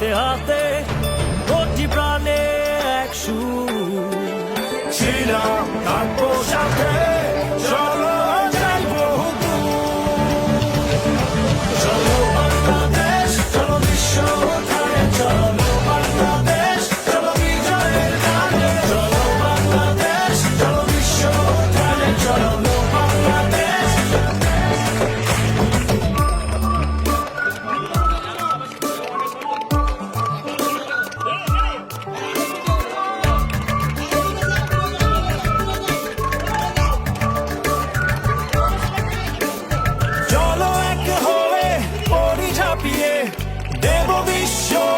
হাতে হাতে প্রতি প্রাণে এক সুর। ছিলাম তার সাথে devo me.